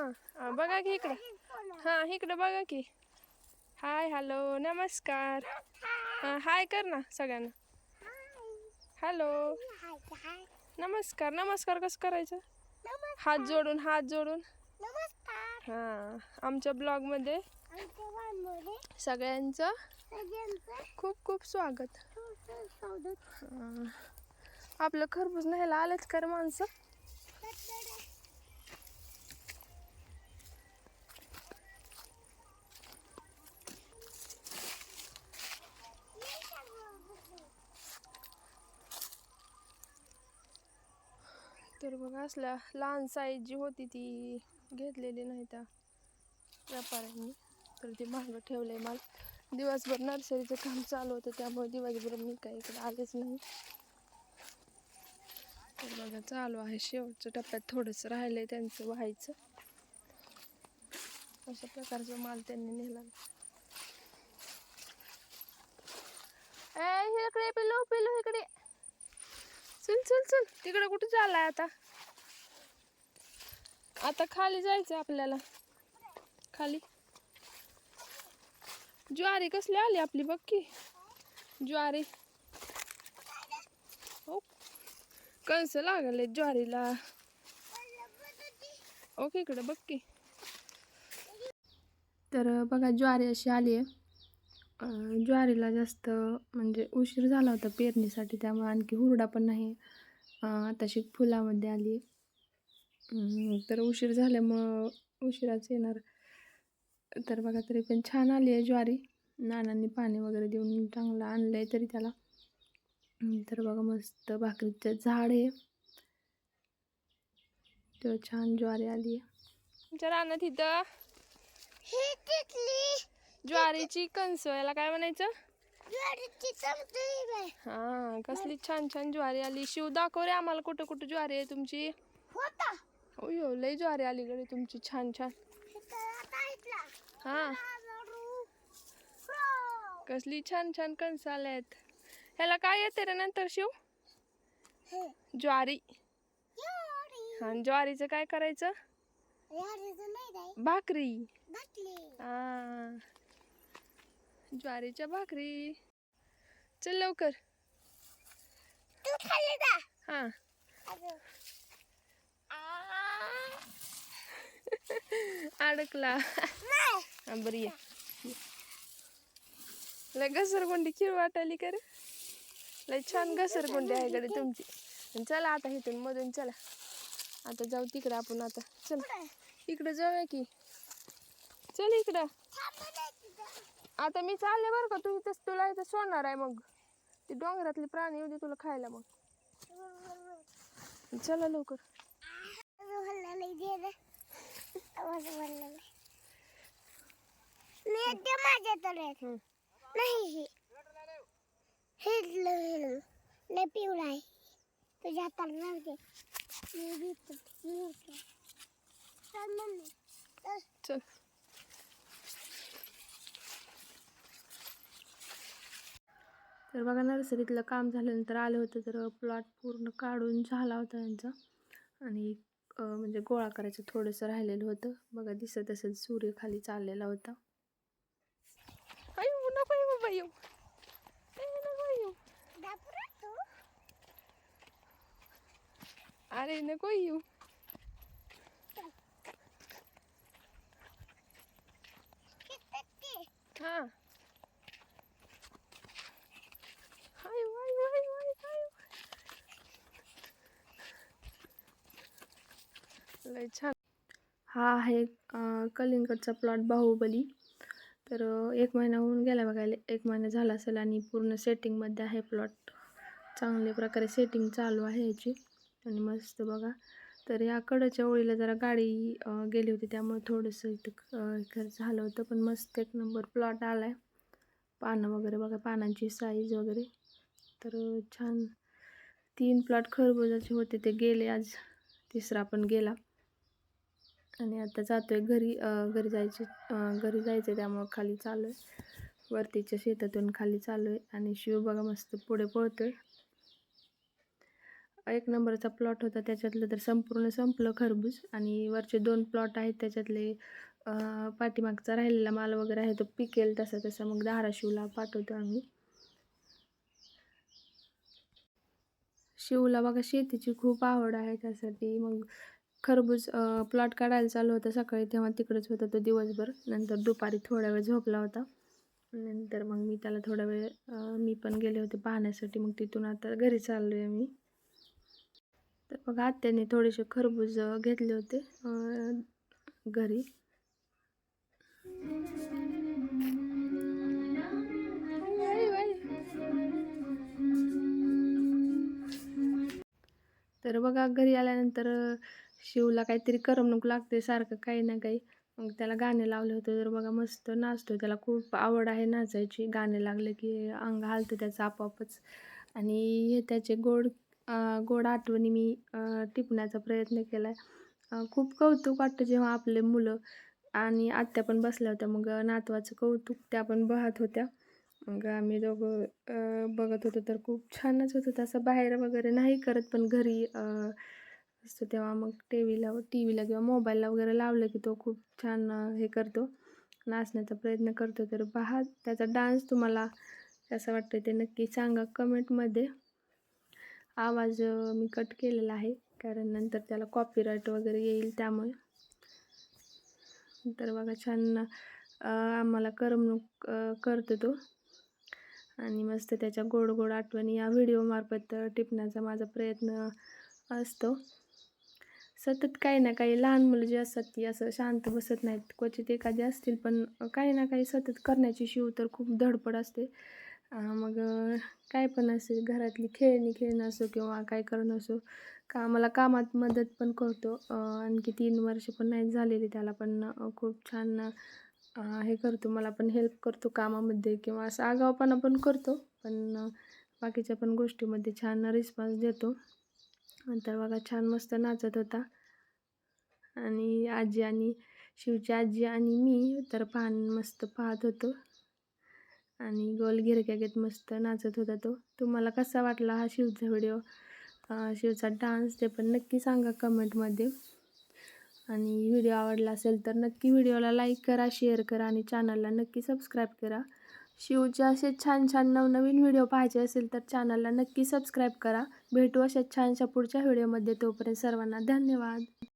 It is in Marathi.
हां बघा की इकडं. हां इकडं बघा की. हाय हॅलो नमस्कार. हां हाय कर ना सगळ्यांना. हॅलो. नमस्कार नमस्कार कसं करायचं? हात जोडून हात जोडून. हां आमच्या ब्लॉगमध्ये सगळ्यांचं खूप खूप स्वागत. आपलं खरबूज न्यायला आलंच कर माणसं. तर बघा असल्या लहान साईज जी होती ती घेतलेली नाही त्या व्यापाऱ्यांनी. तर ती मागं आहे मला. दिवसभर नर्सरीचं काम चालू होतं त्यामुळे दिवसभर मी काही इकडे आलेच नाही. तर बघा चालू आहे शेवटच्या टप्प्यात थोडंसं राहिलंय त्यांचं व्हायचं. अशा प्रकारचा माल त्यांनी नेला. ए इकडे पिलू पिलू इकडे. चल चल चल. तिकडे कुठे चाललाय आता? आता खाली जायचं आपल्याला. खाली. ज्वारी कसली आली आपली बघ की. ज्वारी. हो. कंस लागले ज्वारीला. ओके इकडे बघ की. तर बघा ज्वारी अशी आली आहे. ज्वारीला जास्त म्हणजे उशीर झाला होता पेरणीसाठी त्यामुळे आणखी हुरडा पण नाही. तशी आताशी फुलामध्ये आली. आहे तर उशीर झाल्यामुळं उशिराच येणार. तर बघा तरी पण छान आली आहे ज्वारी. नानांनी पाणी वगैरे देऊन चांगलं आणलं आहे तरी त्याला. तर बघा मस्त भाकरीचं झाड आहे. तर छान ज्वारी आली आहे. तुमच्या रानात इथं ज्वारीची कणस याला काय म्हणायचं? हा कसली छान छान ज्वारी आली. शिव दाखव रे आम्हाला कुठं कुठं ज्वारी आहे तुमची. होता. हो लय ज्वारी आली गडी तुमची. छान छान. इथला. हा. कसली छान छान कणस आल्यात. ह्याला काय येते रे नंतर शिव? हे. ज्वारी. आणि ज्वारीचं काय करायचं? भाकरी. हा. ज्वारीच्या भाकरी. चल लवकर. तू खाली जा. हा. अडकला. हा बरी आहे लय घसरगुंडी खीर वाटायली कर लय छान घसरगुंडी आहे कडे तुमची. चला आता इथून मधून चला. आता जाऊ तिकडं आपण आता. चल. इकडं जाऊया की. चल इकडं. आता मी चालले बरं का. तू इथंच तुला इथं सोडणार आहे मग. ती डोंगरातली प्राणी येऊ दे तुला खायला मग. चला लवकर. नाही हे. पिवळा आहे. तुझ्या हाताला राहू दे. मी घेतो मी घेतो चल मम्मी चल चल तर बघा नर्सरीतलं काम झाल्यानंतर आलं होतं तर प्लॉट पूर्ण काढून झाला होता यांचा आणि म्हणजे गोळा करायचं थोडंसं राहिलेलं होतं. बघा दिसत असेल सूर्य खाली चाललेला होता. अयो नको येऊ बाबा येऊ. ए, नको येऊ. दापुरा तू अरे नको येऊ किती हा हाय वाय वाय वाय हाय लय छान हा आहे कलिंगडचा प्लॉट बाहुबली. तर एक महिना होऊन गेला बघायला. एक महिना झाला असेल आणि पूर्ण सेटिंगमध्ये आहे प्लॉट चांगल्या प्रकारे सेटिंग चालू आहे याची. आणि मस्त बघा. तर या कडच्या ओळीला जरा गाडी गेली होती. त्यामुळे थोडंसं इथं खर्च झालं होतं. पण मस्त एक नंबर प्लॉट आला आहे पानं वगैरे बघा. पानांची साईज वगैरे. तर छान. तीन प्लॉट खरबुजाचे होते. ते गेले आज. तिसरा पण गेला. आणि आता जातो आहे घरी घरी जायचे घरी जायचं त्यामुळं खाली चालू आहे वरतीच्या शेतातून खाली चालू आहे आणि शिव बघा मस्त पुढे पळतो आहे एक नंबरचा प्लॉट होता त्याच्यातलं तर संपूर्ण संपलं खरबूज आणि वरचे दोन प्लॉट आहेत त्याच्यातले पाठीमागचा राहिलेला माल वगैरे आहे तो पिकेल तसा तसा मग धाराशिवला पाठवतो आम्ही. शिवला बघा शेतीची खूप आवड आहे त्यासाठी मग खरबूज प्लॉट काढायला चालू होता सकाळी तेव्हा तिकडेच होता तो दिवसभर. नंतर दुपारी थोडा वेळ झोपला होता. नंतर मग मी त्याला थोडा वेळ मी पण गेले होते पाहण्यासाठी. मग तिथून आता घरी चाललो आहे मी. तर बघा आत्याने थोडेसे खरबूज घेतले होते घरी. तर बघा घरी आल्यानंतर शिवला काहीतरी करमणूक लागते सारखं काही ना काही. मग त्याला गाणे लावले होते. तर बघा मस्त नाचतो त्याला खूप आवड आहे नाचायची. गाणे लागले की अंग हालतं त्याचं आपोआपच. आणि हे त्याचे गोड गोड आठवणी मी टिपण्याचा प्रयत्न केला आहे खूप कौतुक वाटतं जेव्हा आपले मुलं आणि आत्या पण बसल्या होत्या. मग नातवाचं कौतुक त्या पण पाहत होत्या. मग आम्ही दोघं बघत होतो. तर खूप छानच होतं. तसं बाहेर वगैरे नाही करत पण घरी असतो तेव्हा मग टी व्हीला टी व्हीला किंवा मोबाईलला वगैरे लावलं की तो खूप छान हे करतो. नाचण्याचा प्रयत्न करतो. तर पहा त्याचा डान्स तुम्हाला कसं वाटतं ते नक्की सांगा कमेंटमध्ये. आवाज मी कट केलेला आहे कारण नंतर त्याला कॉपीराईट वगैरे येईल त्यामुळे. तर बघा छान आम्हाला करमणूक करतो तो. आणि मस्त त्याच्या गोड गोड आठवणी या व्हिडिओमार्फत टिपण्याचा माझा प्रयत्न असतो. सतत काही ना काही लहान मुलं जी असतात ती असं शांत बसत नाहीत. क्वचित एखादी असतील पण काही ना काही सतत करण्याची शिव तर खूप धडपड असते. मग काय पण असेल घरातली खेळणी खेळणं असो किंवा काय करणं असो का मला कामात मदत पण करतो. आणखी तीन वर्ष पण नाही झालेली त्याला पण खूप छान हे करतो. मला पण हेल्प करतो कामामध्ये किंवा असं आगावपणा पण करतो. पण बाकीच्या पण गोष्टीमध्ये छान रिस्पॉन्स देतो. नंतर बघा छान मस्त नाचत होता. आणि आजी आणि शिवची आजी आणि मी तर पाहण मस्त पाहत होतो. आणि गोल गिरक्या घेत मस्त नाचत होता तो. तुम्हाला कसा वाटला हा शिवचा व्हिडिओ? शिवचा डान्स ते पण नक्की सांगा कमेंटमध्ये आणि व्हिडिओ आवडला असेल तर नक्की व्हिडिओला लाईक करा शेअर करा आणि चॅनलला नक्की सबस्क्राईब करा. शिवचे असे छान छान नवनवीन व्हिडिओ पाहायचे असेल तर चॅनलला नक्की सबस्क्राईब करा. भेटू अशा छानशा पुढच्या व्हिडिओमध्ये तोपर्यंत सर्वांना धन्यवाद.